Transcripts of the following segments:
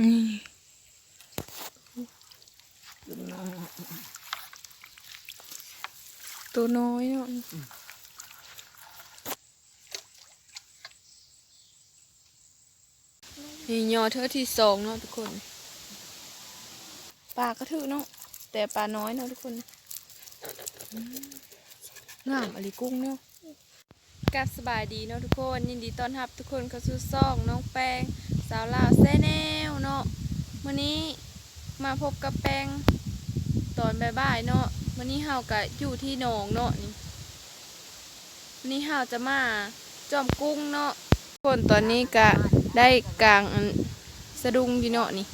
นี่กินน้องตัวน้อยเนาะนี่ยอเธอที่สองเนาะทุกคนปลาก็ถือเนาะแต่ปลาน้อยเนาะทุกคนงามอะไรกุ้งเนาะกัสบายดีเนาะทุกคน ยินดีต้อนรับทุกคนเข้าสู่ซ่องน้องแป้งาวลาวแซ่แนวเนาะวันนี้มาพบกับแปงตอนบ่ายๆเนาะวันนี้เฮาก็อยู่ที่หนองเนาะนี่วันนี้เฮาจะมาจอมกุ้งเนาะคนตอนนี้ก็ได้กลางสะดุ้งอยู่เนาะนี่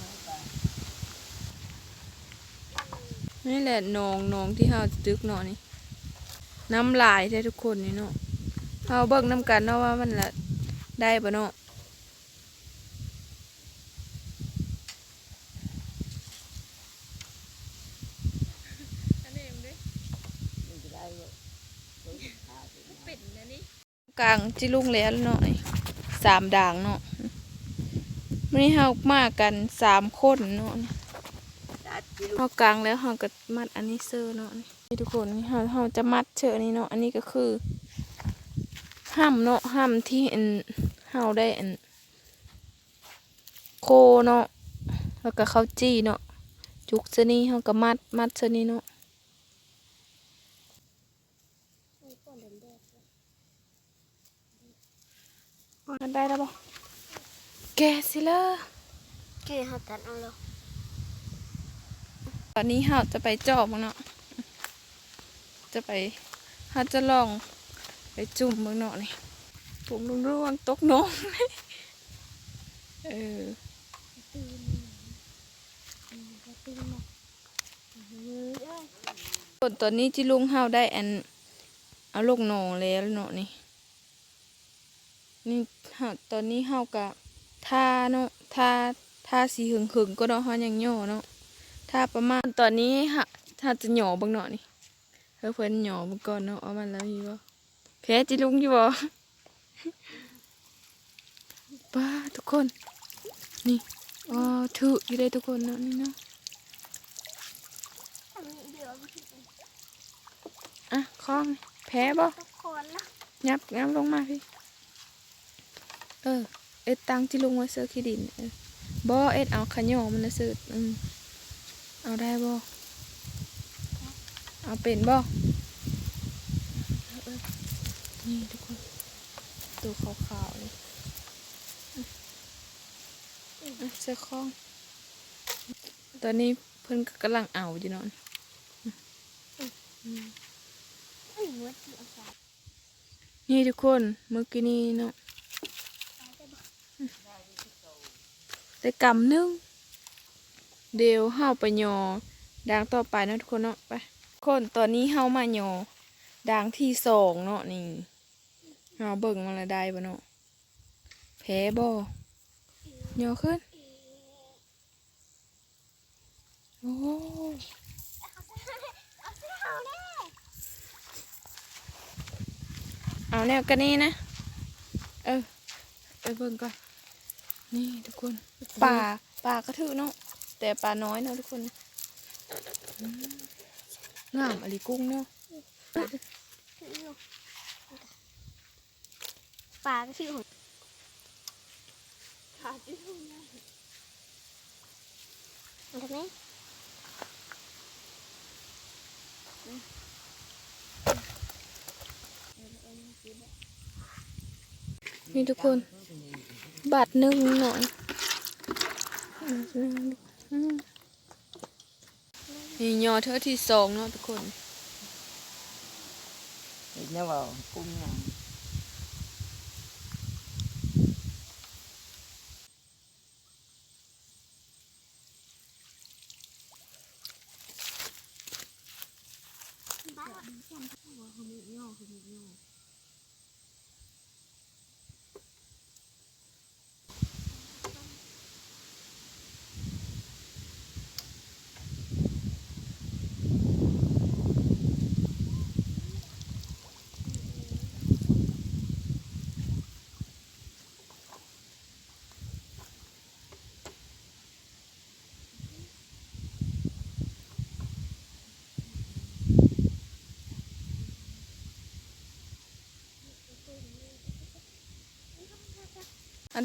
นี่แหละหนองหนองที่เฮาจะตึกเนาะนี่น้ำลายได้ทุกคนนี่เนาะเฮาเบิ่งน้ำกันเนาะว่ามันละได้ปะเนาะ มันจะได้เยอะ กลางจิลุงแล้วเนาะนี่สามด่างเนาะวันนี้เฮามากกันสามคนเนาะเฮากลางแล้วเฮาก็มัดอันนี้เซอร์เนาะนี่ทุกคนเฮาเฮาจะมัดเชือกนี้เนาะอันนี้ก็คือห้ามเนาะห้ามที่อันเฮาได้อันโคเนาะแล้วก็ข้าวจี้เนาะจุกเสนี้เฮาก็มัดมัดเสนี้เนาะ มันได้แล้วบ่แกะสิเลยเกหัดตัดเอาแล้วตอนนี้เราจะไปจอบมันเนาะจะไปเราจะลองไปจุ่มมึงเนาะนี่ผมรุ่งร่วงตกน้องเออตื่นตื่นมาเฮ้ยเอ้ยส่วนตอนนี้จิลุงเฮาได้อันเอาลูกหนองแล้วเนาะนี่ นี่เฮาตอนนี้เฮากะทาเนาะทาทาสีหึงหึงๆก็เนาะเฮายังย่อเนาะทาประมาณตอนนี้ฮะถ้าจะหย่อเบางเนาะนี่เพื่อเพิ่นหย่อเบางก่อนเนาะเอามันแล้วอยู่บ่แพ้จิลุงอยู่บ่ป้าทุกคน นี่อ๋อถืออยู่ได้ทุกคนเนาะนี่เนาะอันนี้เดี๋ยวอะคล้องแพ้บ่ทุกคนนะยับยับลงมาพี่ เออ เอ็ดตังที่ลงไว้เสื้อขี้ดินเออบ่เอ็ดเอาขยอมันนะซื้ออืมเอาได้บ่เอาเป็นบ่เออนี่ทุกคนตัวขาวๆเลยอะเสื้อคล้อง ตอนนี้เพิ่นก็กำลังเอาอยู่เนาะเอ้ยหัวที่เอาใส่นี่ทุกคนเมื่อกี้นี้เนาะได้บ่ ได้กำนึงเดี๋ยวเฮาไปยอด่างต่อไปนะทุกคนเนาะไปคนตอนนี้เฮามายอด่างที่สองเนาะนี่เฮาเบิ่งมันละได้บ่เนาะแพ้บ่ยอขึ้นโอ้เอาแน่เอาแนวกันนี่นะ เออไปเบิ่งก่อน นี่ทุกคนป่าป่าก็ถือเนาะแต่ป่าน้อยเนาะทุกคนอืมงามอะไรกุ้งเนาะปลาก็ชื่อหัวขาดที่ทุ่งนะเห็นไหมนี่ทุกคน บาทหนึ่งหน่อยนี่ยอเธอที่สองเนาะทุกคน เห็นแล้วว่ากุ้งยัง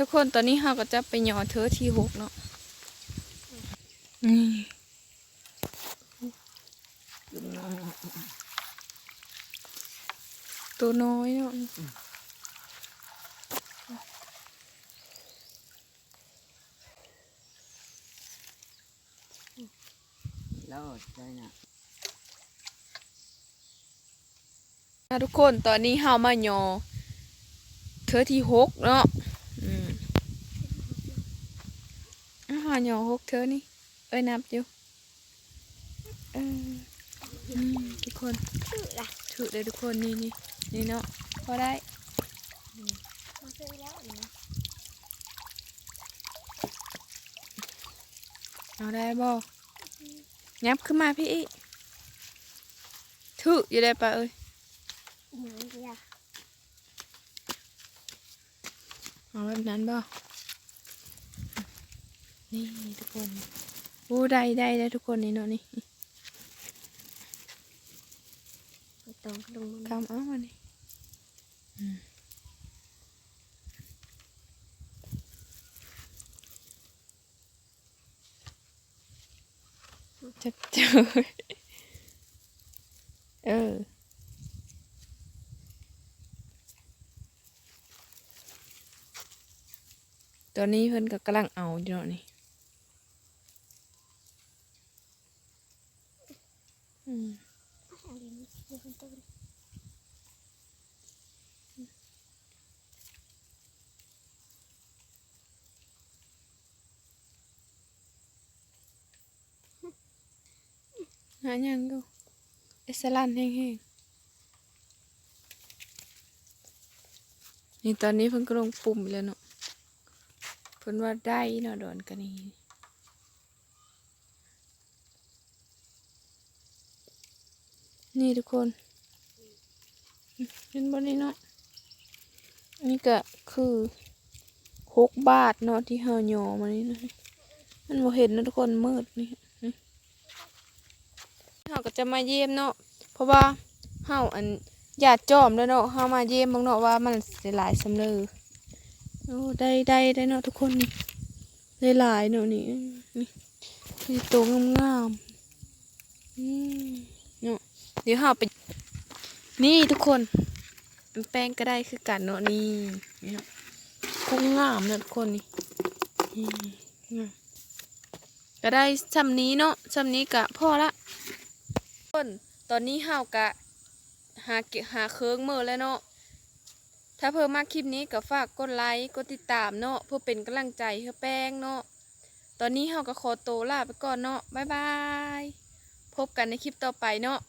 ทุกคนตอนนี้เราก็จะไปหยอเธอที่หกเนาะนี่จุ่มน้อยตัวน้อยเนาะแล้วได้น่ะอะทุกคนตอนนี้เรามาหยอเธอที่หกเนาะอืม อะเราหยอหกเธอนี่ เอ้ยนับอยู่เอออืมทุกคนถือเลยทุกคนนี่นี่นี่เนาะพอได้มาซื้อแล้วอันนี้เอาได้บ่ยับขึ้นมาพี่อีถืออยู่ได้ปะเอ้ยเดียวเอาแบบนั้นบ่ นี่ทุกคนโอ้ได้ได้ได้ทุกคนนี่เนาะนี่ไปตรงลงมันกำเอามานี่อืมจะเจอเออตอนนี้เพิ่นก็กำลังเอาอยู่เนาะนี่อืม อันนี้เดี๋ยวมันต้น หายังดูเอสลันแห้งๆนี่ตอนนี้เพิ่นก็ลงปุ่มแล้วเนาะเพิ่นว่าได้เนาะดอนกันนี่ นี่ทุกคนเห็นบนนี้เนาะนี่ก็คือหกบาทเนาะที่เฮาโยอมานี่นะมันบ่เห็นนะทุกคนมืดนี่เฮาก็จะมาเยี่ยมเนาะเพราะว่าเฮาอันญาติจอมแล้วเนาะเฮามาเยี่ยมบิ่งเนาะว่ามันสิหลายสำเลยโอ้ได้ได้ได้เนาะทุกคนนี่ได้หลายเนาะนี่นี่นี่ตัวงามๆอืม เดี๋ยวเฮาไป นี่ทุกคนมันแป้งก็ได้คือกันเนาะนี่กุ้งงามเนะทุกคนนี่นี่งามก็ได้ซ้ำนี้เนาะซ้ำนี้กะพ่อละคนตอนนี้เฮากะหาเก็บหาเคิงเมื่อแล้วเนาะถ้าเพิ่มมากคลิปนี้ก็ฝากกดไลค์กดติดตามเนาะเพื่อเป็นกำลังใจให้แป้งเนาะตอนนี้เฮาก็ขอโตวลาไปก่อนเนาะบ๊ายบายพบกันในคลิปต่อไปเนาะ